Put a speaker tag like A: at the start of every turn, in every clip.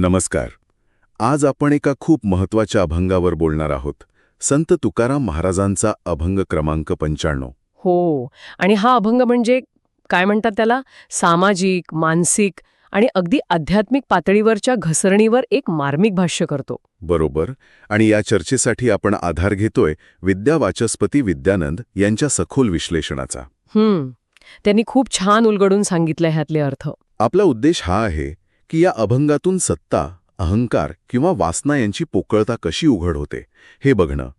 A: नमस्कार. आज आपण एका खूप महत्त्वाच्या अभंगावर बोलणार आहोत. संत तुकाराम महाराजांचा अभंग क्रमांक पंच्याण्णव.
B: हो आणि हा अभंग म्हणजे काय म्हणतात त्याला? सामाजिक मानसिक आणि अगदी आध्यात्मिक पातळीवरच्या घसरणीवर एक मार्मिक भाष्य करतो.
A: बरोबर. आणि या चर्चेसाठी आपण आधार घेतोय विद्यावाचस्पती विद्यानंद यांच्या सखोल विश्लेषणाचा.
B: हम्म. त्यांनी खूप छान उलगडून सांगितलं ह्यातले अर्थ.
A: आपला उद्देश हा आहे की या अभंगातून सत्ता अहंकार किंवा वासना यांची पोकळता कशी उघड होते हे बघणं.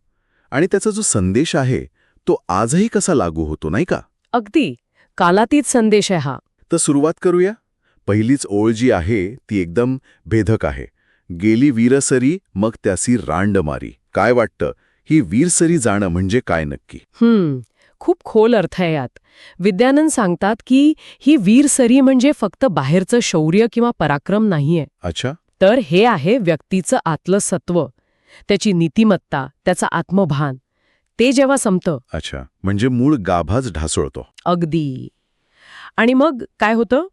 A: आणि त्याचा जो संदेश आहे तो आजही कसा लागू होतो नाही का?
B: अगदी. कालातीत संदेश आहे हा.
A: तर सुरुवात करूया. पहिलीच ओळ जी आहे ती एकदम भेदक आहे. गेली वीरसरी मग त्यासी रांड मारी काय वाटतं? ही वीरसरी जाणं म्हणजे काय नक्की?
B: हम्म. खूप खोल अर्थ आहे यात. विद्यानंद सांगतात की ही वीरसरी म्हणजे फक्त बाहेरचं शौर्य किंवा पराक्रम नाहीये.
A: अच्छा.
B: तर हे आहे व्यक्तीचं आतलं सत्व. त्याची नीतिमत्ता त्याचं आत्मभान. ते जेव्हा संपतं.
A: अच्छा. म्हणजे मूळ गाभाच ढासळतो.
B: अगदी. आणि मग काय होतं?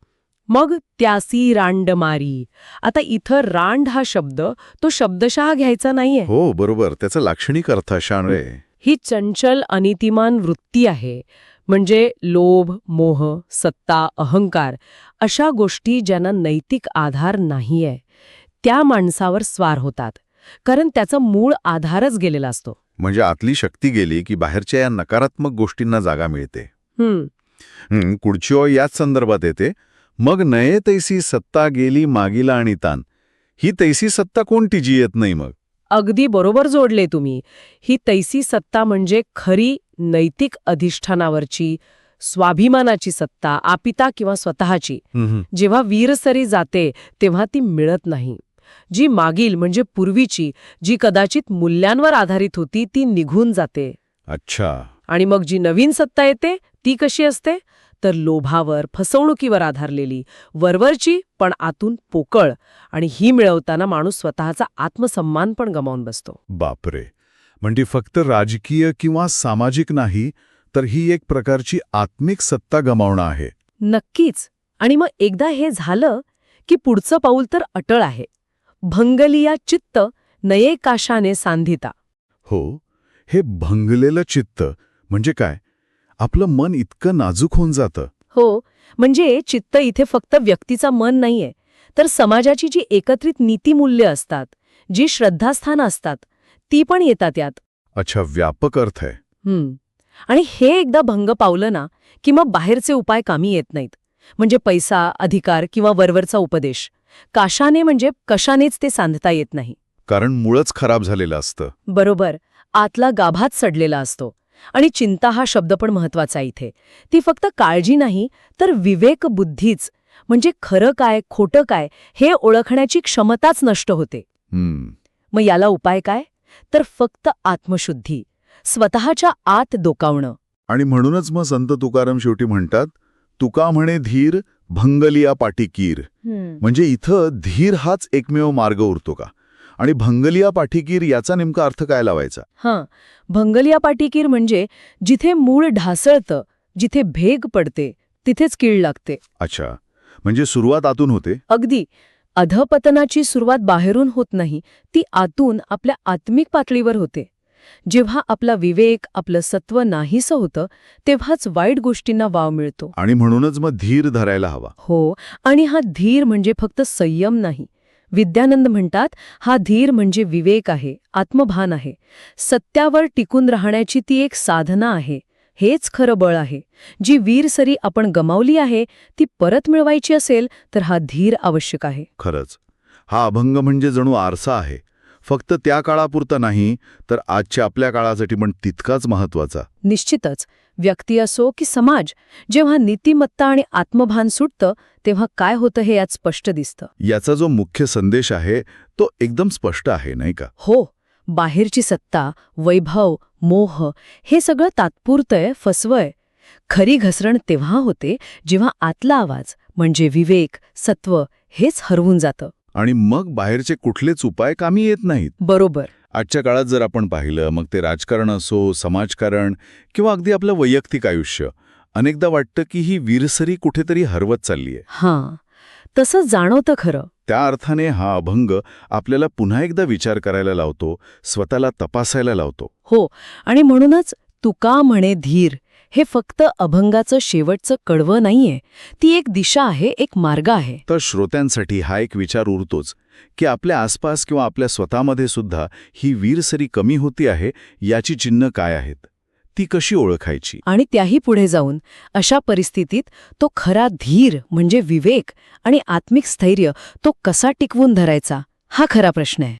B: मग त्यासी रांड मारी. आता इथं रांड हा शब्द तो शब्दशः घ्यायचा नाहीये.
A: हो बरोबर. त्याचा लाक्षणिक अर्थ अशा रे.
B: ही चंचल अनितिमान वृत्ती आहे. म्हणजे लोभ मोह सत्ता अहंकार अशा गोष्टी ज्यांना नैतिक आधार नाहीये. त्या माणसावर स्वार होतात. कारण त्याचा मूळ आधारच गेलेला असतो.
A: म्हणजे आतली शक्ती गेली की बाहेरच्या या नकारात्मक गोष्टींना जागा मिळते.
B: हम्म.
A: पुढची ओळ याच संदर्भात येते. मग नये तैसी सत्ता गेली मागीला आणि तान ही तैसी सत्ता कोणती जी येत नाही मग?
B: अगदी बरोबर जोडले तुम्ही. ही तैसी सत्ता म्हणजे खरी नैतिक अधिष्ठानावरची स्वाभिमानाची सत्ता आपिता किंवा स्वतःची. जेव्हा वीरसरी जाते तेव्हा ती मिळत नाही. जी मागील म्हणजे पूर्वीची जी कदाचित मूल्यांवर आधारित होती ती निघून जाते.
A: अच्छा.
B: आणि मग जी नवीन सत्ता येते ती कशी असते? तर लोभावर फसवणुकीवर आधारलेली. वरवरची पण आतून पोकळ. आणि ही मिळवताना माणूस स्वतःचा आत्मसन्मान पण गमावून बसतो.
A: बापरे! म्हणजे फक्त राजकीय किंवा सामाजिक नाही तर ही एक प्रकारची आत्मिक सत्ता गमावणं आहे.
B: नक्कीच. आणि मग एकदा हे झालं की पुढचं पाऊल तर अटळ आहे. भंगलिया चित्त नये काशाने सांधिता.
A: हो हे भंगलेलं चित्त म्हणजे काय? आपलं मन इतकं नाजूक होऊन जातं.
B: हो म्हणजे चित्त इथे फक्त व्यक्तीचा मन नाहीये तर समाजाची जी एकत्रित नीतिमूल्य असतात जी श्रद्धास्थानं असतात ती पण येतात यात.
A: अच्छा व्यापक अर्थ आहे.
B: हम्म आणि हे एकदा भंग पावलं ना की मग बाहेरचे उपाय कामी येत नाहीत. म्हणजे पैसा अधिकार किंवा वरवरचा उपदेश. काशाने म्हणजे कशानेच ते सांधता येत नाही.
A: कारण मुळच खराब झालेलं असतं.
B: बरोबर आतला गाभात सडलेला असतो. आणि चिंता हा शब्द पण महत्त्वाचा इथे. ती फक्त काळजी नाही तर विवेक बुद्धीच. म्हणजे खरं काय खोटं काय हे ओळखण्याची क्षमताच नष्ट होते. मग याला उपाय काय? तर फक्त आत्मशुद्धी. स्वतःच्या आत डोकावणं.
A: आणि म्हणूनच मग संत तुकाराम शेवटी म्हणतात तुका म्हणे धीर भंगलिया पाठीकीर म्हणजे इथं धीर हाच एकमेव मार्ग उरतो का? आणि भंगलिया पाठीकीर याचा नेमका अर्थ काय लावायचा?
B: हां. भंगलिया पाटीकीर म्हणजे जिथे मूळ ढासळतं जिथे भेग पडते तिथेच कीळ लागते.
A: अच्छा. म्हणजे सुरुवात आतून होते?
B: अगदी. अधपतनाची सुरुवात बाहेरून होत नाही ती आतून आपल्या आत्मिक पातळीवर होते. जेव्हा आपला विवेक आपलं सत्व नाहीसं होतं तेव्हाच वाईट गोष्टींना वाव मिळतो.
A: आणि म्हणूनच मग धीर धरायला हवा.
B: हो. आणि हा धीर म्हणजे फक्त संयम नाही विद्यानंद म्हणतात हा धीर म्हणजे विवेक आहे आत्मभान आहे. सत्यावर टिकून राहण्याची ती एक साधना आहे. हेच खरं बळ आहे. जी वीरसरी आपण गमावली आहे ती परत मिळवायची असेल तर हा धीर आवश्यक आहे.
A: खरंच. हा अभंग म्हणजे जणू आरसा आहे. फक्त त्या काळापुरता नाही तर आजच्या आपल्या काळासाठी पण तितकाच महत्त्वाचा
B: निश्चितच. व्यक्ती असो की समाज जेव्हा नीतिमत्ता आणि आत्मभान सुटतं तेव्हा काय होतं हे यात स्पष्ट दिसतं.
A: याचा जो मुख्य संदेश आहे तो एकदम स्पष्ट आहे नाही का?
B: हो. बाहेरची सत्ता वैभव मोह हे सगळं तात्पुरतंय फसवंय. खरी घसरण तेव्हा होते जेव्हा आतला आवाज म्हणजे विवेक सत्व हेच हरवून जातं.
A: आणि मग बाहेरचे कुठलेच उपाय कामी येत नाहीत.
B: बरोबर.
A: आजच्या काळात जर आपण पाहिलं मग ते राजकारण असो समाजकारण किंवा अगदी आपलं वैयक्तिक आयुष्य अनेकदा वाटतं की ही वीरसरी कुठेतरी हरवत चाललीय.
B: हां. तसं जाणवतं खरं.
A: त्या अर्थाने हा अभंग आपल्याला पुन्हा एकदा विचार करायला लावतो स्वतःला तपासायला लावतो.
B: हो. आणि म्हणूनच तुका म्हणे धीर हे फक्त अभंगाचं शेवटचं कडवं नाहीये. ती एक दिशा आहे एक मार्ग आहे.
A: तर श्रोत्यांसाठी हा एक विचार उरतोच की आपल्या आसपास किंवा आपल्या स्वतःमध्ये सुद्धा ही वीरसरी कमी होती आहे याची चिन्ह काय आहेत? ती कशी ओळखायची?
B: आणि त्याही पुढे जाऊन अशा परिस्थितीत तो खरा धीर म्हणजे विवेक आणि आत्मिक स्थैर्य तो कसा टिकवून धरायचा हा खरा प्रश्न आहे.